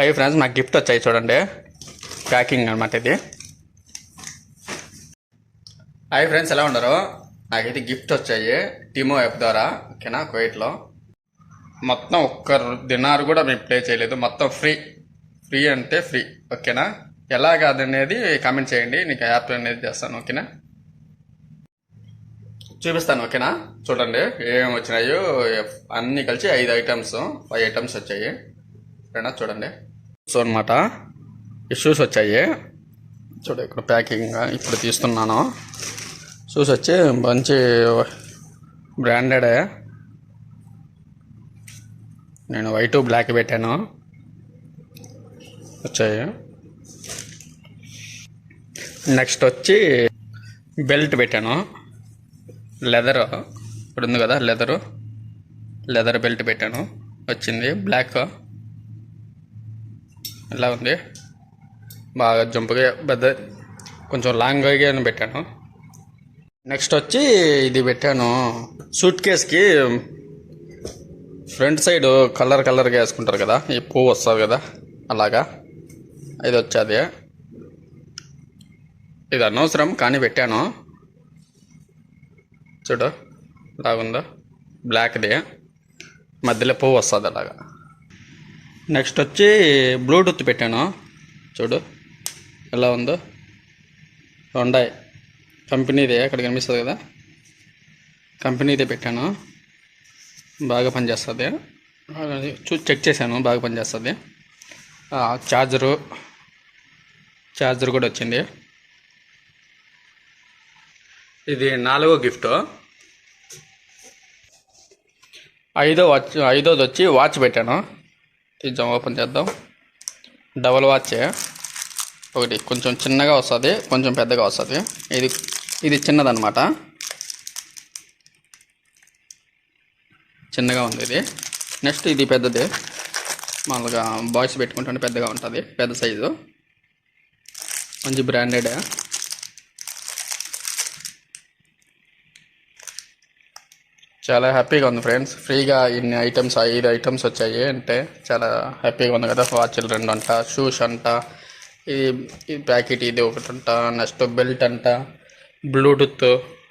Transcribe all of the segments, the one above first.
అవి ఫ్రెండ్స్ నాకు గిఫ్ట్ వచ్చాయి చూడండి. ప్యాకింగ్ అనమాట ఇది. అవి ఫ్రెండ్స్ ఎలా ఉండరు నాకైతే గిఫ్ట్ వచ్చాయి. టీమో యాప్ ద్వారా ఓకేనా? కువైట్లో మొత్తం ఒక్క దినారు కూడా మేము ప్లే చేయలేదు. మొత్తం ఫ్రీ ఫ్రీ అంటే ఫ్రీ ఓకేనా? ఎలా కాదనేది కామెంట్ చేయండి. నీకు యాప్ అనేది చేస్తాను ఓకేనా? చూపిస్తాను ఓకేనా? చూడండి ఏమేమి వచ్చినాయో. అన్నీ కలిసి ఐదు ఐటమ్స్ ఫైవ్ ఐటమ్స్ వచ్చాయి. ఓకేనా చూడండి. సో అనమాట ఈ షూస్ వచ్చాయి. చూడు ఇక్కడ ప్యాకింగ్ ఇప్పుడు తీస్తున్నాను. షూస్ వచ్చి మంచి బ్రాండెడే నేను వైట్ బ్లాక్ పెట్టాను. వచ్చాయి. నెక్స్ట్ వచ్చి బెల్ట్ పెట్టాను. లెదర్ ఇప్పుడు ఉంది కదా లెదరు లెదర్ బెల్ట్ పెట్టాను. వచ్చింది. బ్లాక్ ఎలా ఉంది. బాగా జంపుగా పెద్ద కొంచెం లాంగ్గా పెట్టాను. నెక్స్ట్ వచ్చి ఇది పెట్టాను. సూట్ కేస్కి ఫ్రంట్ సైడ్ కలర్ కలర్గా వేసుకుంటారు కదా ఈ పువ్వు వస్తుంది కదా అలాగా. ఇది వచ్చేది. ఇది అనవసరం కానీ పెట్టాను. చూడు ఇలాగుందో. బ్లాక్ది మధ్యలో పువ్వు వస్తుంది అలాగా. నెక్స్ట్ వచ్చి బ్లూటూత్ పెట్టాను. చూడు ఎలా ఉందో. ఉండాయి కంపెనీదే అక్కడ కనిపిస్తుంది కదా. కంపెనీదే పెట్టాను. బాగా పనిచేస్తుంది. చూ చెక్ చేశాను బాగా పనిచేస్తుంది. ఛార్జరు ఛార్జర్ కూడా వచ్చింది. ఇది నాలుగో గిఫ్ట్ ఐదో వాచ్ ఐదోది వచ్చి వాచ్ పెట్టాను. తీద్దాం ఓపెన్ చేద్దాం. డబల్ వాచ్ ఒకటి కొంచెం చిన్నగా వస్తుంది కొంచెం పెద్దగా వస్తుంది. ఇది ఇది చిన్నదనమాట చిన్నగా ఉంది ఇది. నెక్స్ట్ ఇది పెద్దది. మామూలుగా బాయ్స్ పెట్టుకుంటుంటే పెద్దగా ఉంటుంది పెద్ద సైజు. మంచి బ్రాండెడ్ చాలా హ్యాపీగా ఉంది ఫ్రెండ్స్. ఫ్రీగా ఇన్ని ఐటమ్స్ ఐదు ఐటమ్స్ వచ్చాయి అంటే చాలా హ్యాపీగా ఉంది కదా. వాచ్లు రెండు అంట షూస్ అంట ఇది ఈ ప్యాకెట్ ఇది ఒకటి అంట నెక్స్ట్ బెల్ట్ అంట బ్లూటూత్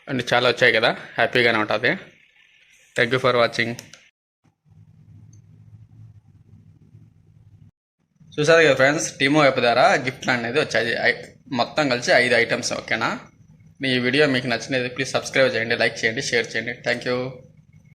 అన్ని చాలా వచ్చాయి కదా. హ్యాపీగానే ఉంటుంది. థ్యాంక్ యూ ఫర్ వాచింగ్ చూసారు కదా ఫ్రెండ్స్? టీమో యాప్ ద్వారా గిఫ్ట్లు అనేది వచ్చాయి. మొత్తం కలిసి ఐదు ఐటమ్స్ ఓకేనా? మీ వీడియో మీకు నచ్చినది ప్లీజ్ సబ్స్క్రైబ్ చేయండి లైక్ చేయండి షేర్ చేయండి. Thank you